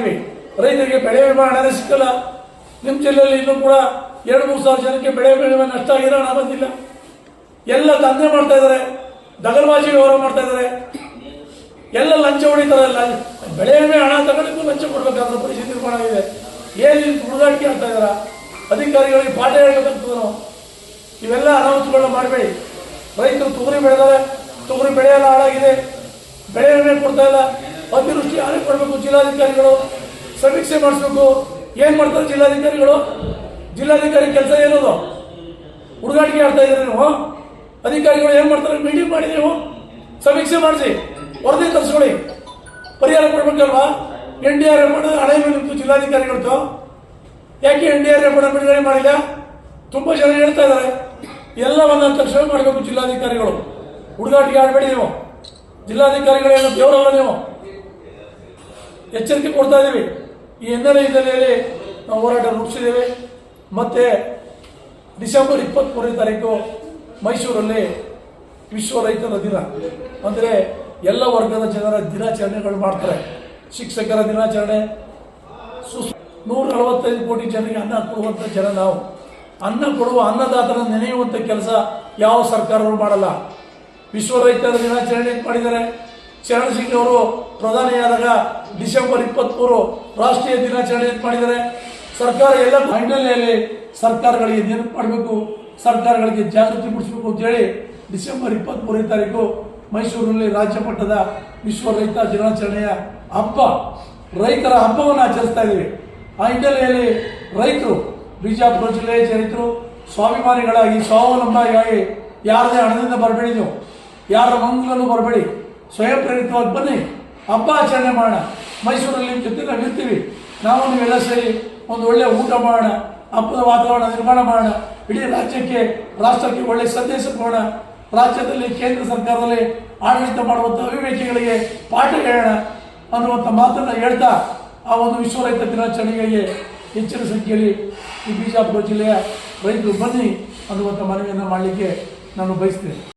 ಮಾಡ್ತೀವಿ. ರೈತರಿಗೆ ಬೆಳೆ ವಿಮಾ ಹಣನೇ ಸಿಕ್ಕಲ್ಲ. ನಿಮ್ಮ ಜಿಲ್ಲೆಯಲ್ಲಿ ಇನ್ನೂ ಕೂಡ ಎರಡು, ಮೂರು ಸಾವಿರ ಜನಕ್ಕೆ ಬೆಳೆ ವಿಮೆ ನಷ್ಟ ಆಗಿರೋ ಹಣ ಬಂದಿಲ್ಲ. ಎಲ್ಲ ದಂಧೆ ಮಾಡ್ತಾ ಇದ್ದಾರೆ. ದಗಲ್ಬಾಜಿ ವ್ಯವಹಾರ ಮಾಡ್ತಾ ಇದ್ದಾರೆ. ಎಲ್ಲ ಲಂಚ ಹೊಡಿತಾರೆ. ಬೆಳೆ ವಿಮೆ ಹಣ ತಗೊಂಡಿದ್ದು ಲಂಚ ಕೊಡ್ಬೇಕಾದ್ರೆ ಪರಿಸ್ಥಿತಿ ನಿರ್ಮಾಣ ಆಗಿದೆ. ಏನು ಹುಡುಗಾಟಿಕೆ ಆಗ್ತಾ ಇದಾರ? ಅಧಿಕಾರಿಗಳಿಗೆ ಪಾಠ ಹೇಳ್ಬೇಕಂತ ನಾವು ಇವೆಲ್ಲ ಅನಾಹುತಗಳನ್ನ ಮಾಡಬೇಡಿ. ರೈತರು ತೊಗರಿ ಬೆಳೆದಾರೆ. ತೊಗರಿ ಬೆಳೆ ಎಲ್ಲ ಹಾಳಾಗಿದೆ. ಬೆಳೆ ವಿಮೆ ಕೊಡ್ತಾ ಇಲ್ಲ. ಜಿಲ್ಲಾಧಿಕಾರಿಗಳು ಸಮೀಕ್ಷೆ ಮಾಡಿಸ್ಬೇಕು. ಏನು ಮಾಡ್ತಾರೆ ಜಿಲ್ಲಾಧಿಕಾರಿಗಳು? ಜಿಲ್ಲಾಧಿಕಾರಿ ಕೆಲಸ ಏನದು? ಹುಡುಗಾಟಿಕೆ ಆಡ್ತಾ ಇದ್ರೆ ನೀವು? ಅಧಿಕಾರಿಗಳು ಏನು ಮಾಡ್ತಾರೆ? ಮೀಟಿಂಗ್ ಮಾಡಿ ನೀವು ಸಮೀಕ್ಷೆ ಮಾಡಿಸಿ, ವರದಿ ತರಿಸ್ಕೊಳ್ಳಿ. ಪರಿಹಾರ ಕೊಡ್ಬೇಕಲ್ವಾ? ಎನ್ ಡಿ ಆರ್ ಎಫ್ ಹಣೆ ಮೇಲೆ ನಿಂತು ಯಾಕೆ ಎನ್ ಡಿ ಆರ್ ಎಫ್ ಬಿಡುಗಡೆ ಮಾಡಿಲ್ಲ? ತುಂಬಾ ಜನ ಹೇಳ್ತಾ ಇದ್ದಾರೆ. ಎಲ್ಲವನ್ನ ತಕ್ಷಣ ಮಾಡಬೇಕು ಜಿಲ್ಲಾಧಿಕಾರಿಗಳು. ಹುಡುಗಾಟಿಗೆ ಆಡಬೇಡಿ ನೀವು. ಜಿಲ್ಲಾಧಿಕಾರಿಗಳೇನು ದೇವರಲ್ಲ ನೀವು? ಎಚ್ಚರಿಕೆ ಕೊಡ್ತಾ ಇದ್ದೀವಿ. ಈ ಹಿನ್ನೆಲೆ ಹಿನ್ನೆಲೆಯಲ್ಲಿ ನಾವು ಹೋರಾಟ ರೂಪಿಸಿದ್ದೇವೆ. ಮತ್ತೆ ಡಿಸೆಂಬರ್ ಇಪ್ಪತ್ತ್ಮೂರನೇ ತಾರೀಕು ಮೈಸೂರಲ್ಲಿ ವಿಶ್ವ ರೈತರ ದಿನ. ಅಂದರೆ ಎಲ್ಲ ವರ್ಗದ ಜನರ ದಿನಾಚರಣೆಗಳು ಮಾಡ್ತಾರೆ. ಶಿಕ್ಷಕರ ದಿನಾಚರಣೆ, ಸುಸ್ ನೂರ ನಲವತ್ತೈದು ಕೋಟಿ ಜನರಿಗೆ ಅನ್ನ ಕೊಡುವಂಥ ಜನ ನಾವು. ಅನ್ನ ಕೊಡುವ ಅನ್ನದಾತನ ನೆನೆಯುವಂಥ ಕೆಲಸ ಯಾವ ಸರ್ಕಾರಗಳು ಮಾಡಲ್ಲ. ವಿಶ್ವ ರೈತರ ದಿನಾಚರಣೆ ಮಾಡಿದ್ದಾರೆ. ಚರಣ್ ಸಿಂಗ್ ಅವರು ಪ್ರಧಾನಿಯಾದಾಗ ಡಿಸೆಂಬರ್ ಇಪ್ಪತ್ತ್ಮೂರು ರಾಷ್ಟ್ರೀಯ ದಿನಾಚರಣೆ ಮಾಡಿದ್ದಾರೆ? ಸರ್ಕಾರ ಎಲ್ಲ ಹಿನ್ನೆಲೆಯಲ್ಲಿ ಸರ್ಕಾರಗಳಿಗೆ ನೆನಪು ಮಾಡಬೇಕು, ಸರ್ಕಾರಗಳಿಗೆ ಜಾಗೃತಿ ಮೂಡಿಸಬೇಕು ಅಂತೇಳಿ ಡಿಸೆಂಬರ್ ಇಪ್ಪತ್ತ್ಮೂರನೇ ತಾರೀಕು ಮೈಸೂರಿನಲ್ಲಿ ರಾಜ್ಯ ಮಟ್ಟದ ವಿಶ್ವ ರೈತ ದಿನಾಚರಣೆಯ ಹಬ್ಬ, ರೈತರ ಹಬ್ಬವನ್ನು ಆಚರಿಸ್ತಾ ಇದ್ದೀವಿ. ಆ ಹಿನ್ನೆಲೆಯಲ್ಲಿ ರೈತರು, ಬಿಜಾಪುರ ಜಿಲ್ಲೆಯ ರೈತರು, ಸ್ವಾಭಿಮಾನಿಗಳಾಗಿ ಸ್ವಾವಲಂಬಿಯಾಗಿ ಯಾರದೇ ಹಣದಿಂದ ಬರಬೇಡಿ ನೀವು. ಯಾರ ಮಂಗಲೂ ಬರಬೇಡಿ. ಸ್ವಯಂ ಪ್ರೇರಿತವಾಗಿ ಬನ್ನಿ. ಹಬ್ಬ ಆಚರಣೆ ಮಾಡೋಣ ಮೈಸೂರಲ್ಲಿ ಜೊತೆ ನಾವು ಇರ್ತೀವಿ ನಾವು ನೀವೆಲ್ಲ ಸೇರಿ ಒಂದು ಒಳ್ಳೆಯ ಊಟ ಮಾಡೋಣ ಹಬ್ಬದ ವಾತಾವರಣ ನಿರ್ಮಾಣ ಮಾಡೋಣ ಇಡೀ ರಾಜ್ಯಕ್ಕೆ, ರಾಷ್ಟ್ರಕ್ಕೆ ಒಳ್ಳೆಯ ಸಂದೇಶ ಕೊಡೋಣ ರಾಜ್ಯದಲ್ಲಿ, ಕೇಂದ್ರ ಸರ್ಕಾರದಲ್ಲಿ ಆಡಳಿತ ಮಾಡುವಂಥ ಅವಿವೇಕಿಗಳಿಗೆ ಪಾಠ ಹೇಳೋಣ ಅನ್ನುವಂಥ ಮಾತನ್ನು ಹೇಳ್ತಾ ಆ ಒಂದು ವಿಶ್ವ ರೈತ ದಿನಾಚರಣೆಗೆ ಹೆಚ್ಚಿನ ಸಂಖ್ಯೆಯಲ್ಲಿ ಈ ಬಿಜಾಪುರ ಜಿಲ್ಲೆಯ ರೈತರು ಬನ್ನಿ ಅನ್ನುವಂಥ ಮನವಿಯನ್ನು ಮಾಡಲಿಕ್ಕೆ ನಾನು ಬಯಸ್ತೇನೆ.